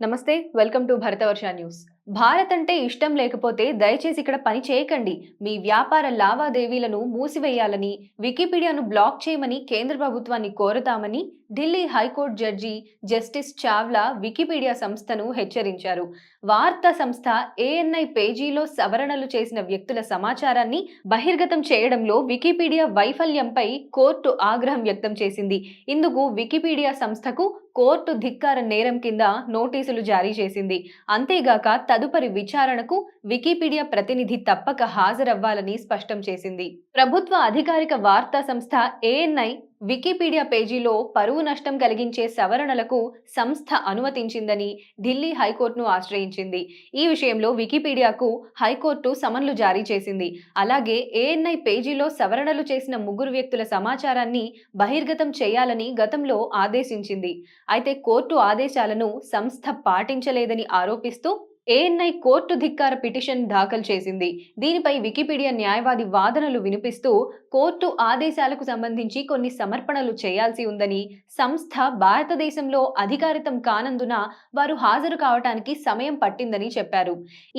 నమస్తే welcome to Bharatavarsha news. Bharat అంటే ఇష్టం లేకపోతే దయచేసి ఇక్కడ పని చేయకండి. మీ వ్యాపార లావాదేవీలను మూసివేయాలని వికీపీడియాను బ్లాక్ చేయమని కేంద్ర ప్రభుత్వాన్ని కోరతామని Delhi high court judge justice Chawla Wikipedia సంస్థను హెచ్చరించారు. వార్తా సంస్థ ఏఎన్ఐ పేజీలో సవరణలు చేసిన వ్యక్తుల సమాచారాన్ని బహిర్గతం చేయడంలో వికీపీడియా వైఫల్యంపై కోర్టు ఆగ్రహం వ్యక్తం చేసింది. ఇందుకు వికీపీడియా సంస్థకు కోర్టు ధిక్కార నేరం కింద నోటీసులు జారీ చేసింది. అంతేగాక తదుపరి విచారణకు వికీపీడియా ప్రతినిధి తప్పక హాజరవ్వాలని స్పష్టం చేసింది. ప్రభుత్వ అధికారిక వార్తా సంస్థ ఏఎన్ఐ వికీపీడియా పేజీలో పరువు నష్టం కలిగించే సవరణలకు సంస్థ అనుమతించిందని ఢిల్లీ హైకోర్టును ఆశ్రయించింది. ఈ విషయంలో వికీపీడియాకు హైకోర్టు సమన్లు జారీ చేసింది. అలాగే ఏఎన్ఐ పేజీలో సవరణలు చేసిన ముగ్గురు వ్యక్తుల సమాచారాన్ని బహిర్గతం చేయాలని గతంలో ఆదేశించింది. అయితే కోర్టు ఆదేశాలను సంస్థ పాటించలేదని ఆరోపిస్తూ ఏఎన్ఐ కోర్టు ధిక్కార పిటిషన్ దాఖలు చేసింది. దీనిపై వికీపీడియా న్యాయవాది వాదనలు వినిపిస్తూ కోర్టు ఆదేశాలకు సంబంధించి కొన్ని సమర్పణలు చేయాల్సి ఉందని సంస్థ భారతదేశంలో అధికారితం కానందున వారు హాజరు కావటానికి సమయం పట్టిందని చెప్పారు.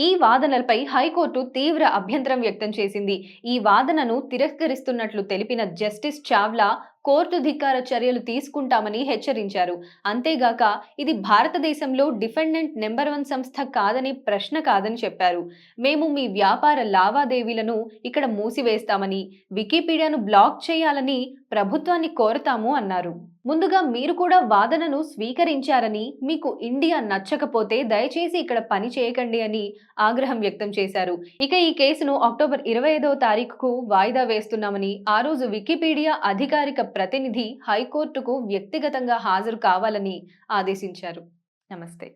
ఈ వాదనలపై హైకోర్టు తీవ్ర అభ్యంతరం వ్యక్తం చేసింది. ఈ వాదనను తిరస్కరిస్తున్నట్లు తెలిపిన జస్టిస్ చావ్లా కోర్టు ధిక్కార చర్యలు తీసుకుంటామని హెచ్చరించారు. అంతేగాక ఇది భారతదేశంలో డిఫెండెంట్ నెంబర్ వన్ సంస్థ కాదని ప్రశ్న కాదని చెప్పారు. మేము మీ వ్యాపార లావాదేవీలను ఇక్కడ మూసివేస్తామని వికీపీడియాను బ్లాక్ చేయాలని ప్రభుత్వాన్ని కోరతాము అన్నారు. ముందుగా మీరు కూడా వాదనను స్వీకరించారని మీకు ఇండియా నచ్చకపోతే దయచేసి ఇక్కడ పని చేయకండి అని ఆగ్రహం వ్యక్తం చేశారు. ఇక ఈ కేసును అక్టోబర్ ఇరవై ఐదవ తారీఖుకు వాయిదా వేస్తున్నామని ఆ రోజు వికీపీడియా అధికారిక ప్రతినిధి హైకోర్టుకు వ్యక్తిగతంగా హాజరు కావాలని ఆదేశించారు. నమస్తే.